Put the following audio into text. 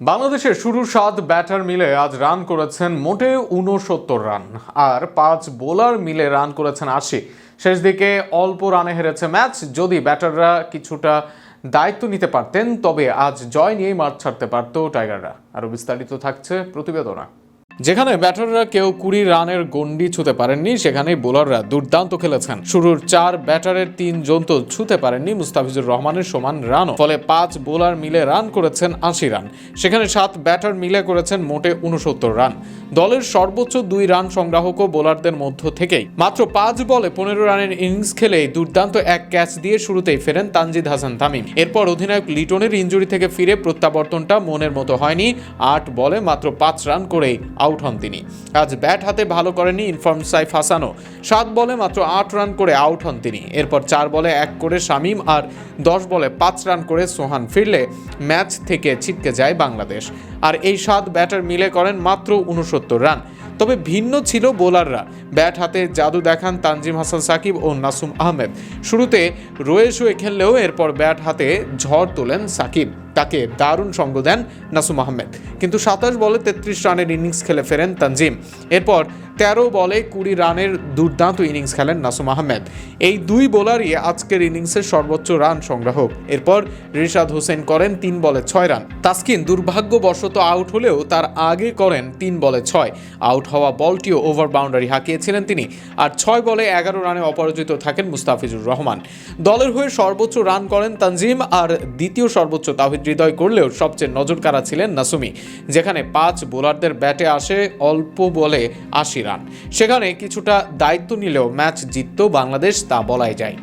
বাংলাদেশের শুরু সাত ব্যাটার মিলে আজ রান করেছেন মোটে উনসত্তর রান। আর পাঁচ বোলার মিলে রান করেছেন আশি। শেষ দিকে অল্প রানে হেরেছে ম্যাচ। যদি ব্যাটাররা কিছুটা দায়িত্ব নিতে পারতেন, তবে আজ জয় নিয়েই মাঠ ছাড়তে পারত টাইগাররা। আরও বিস্তারিত থাকছে প্রতিবেদনা। যেখানে ব্যাটাররা কেউ কুড়ি রানের গন্ডি ছুতে পারেননি সেখানে বোলাররা দুর্দান্ত খেলেছেন। শুরুর চার ব্যাটারের তিনজন তো ছুতে পারেননি মুস্তাফিজুর রহমানের সমান রানও। ফলে পাঁচ বোলার মিলে রান করেছেন আশি রান। সেখানে সাত ব্যাটার মিলে করেছেন মোটে উনসত্তর রান। দলের সর্বোচ্চ দুই রান সংগ্রাহক ও বোলারদের মধ্য থেকেই। মাত্র পাঁচ বলে পনেরো রানের ইনিংস খেলে দুর্দান্ত এক ক্যাচ দিয়ে শুরুতেই ফেরেন তানজিদ হাসান তামিম। এরপর অধিনায়ক লিটনের ইঞ্জুরি থেকে ফিরে প্রত্যাবর্তনটা মনের মতো হয়নি। আট বলে মাত্র পাঁচ রান করেই আউট হন তিনি। আজ ব্যাট হাতে ভালো করেনি ইনফর্ম সাইফ হাসানও। সাত বলে মাত্র আট রান করে আউট হন তিনি। এরপর চার বলে এক করে শামীম আর দশ বলে পাঁচ রান করে সোহান ফিরলে ম্যাচ থেকে ছিটকে যায় বাংলাদেশ। আর এই সাত ব্যাটার মিলে করেন মাত্র উনসত্তর রান। তবে ভিন্ন ছিল বোলাররা। ব্যাট হাতে জাদু দেখান তানজিম হাসান সাকিব ও নাসুম আহমেদ। শুরুতে রয়ে শুয়ে খেললেও এরপর ব্যাট হাতে ঝড় তোলেন সাকিব। তাকে দারুণ সঙ্গ দেন নাসুম আহমেদ। কিন্তু সাতাশ বলে তেত্রিশ রানের ইনিংস খেলে ফেরেন তানজিম। এরপর তেরো বলে কুড়ি রানের দুর্দান্ত ইনিংস খেলেন নাসুম আহমেদ। এই দুই বোলারই আজকের ইনিংসের সর্বোচ্চ রান সংগ্রাহক। এরপর রিশাদ হোসেন করেন তিন বলে ছয় রান। তাসকিন দুর্ভাগ্যবশত আউট হলেও তার আগে করেন তিন বলে ছয়। আউট হওয়া বলটিও ওভার বাউন্ডারি হাঁকিয়েছিলেন তিনি। আর ছয় বলে এগারো রানে অপরাজিত থাকেন মুস্তাফিজুর রহমান। দলের হয়ে সর্বোচ্চ রান করেন তানজিম আর দ্বিতীয় সর্বোচ্চ তাহিদ হৃদয় করলেও সবচেয়ে নজর কাড়া ছিলেন নাসুমি, যেখানে পাঁচ বোলারদের ব্যাটে আসে অল্প বলে আশি সেখানে কিছুটা দায়িত্ব নিলেও ম্যাচ জিততেও বাংলাদেশ তা বলাই যায়।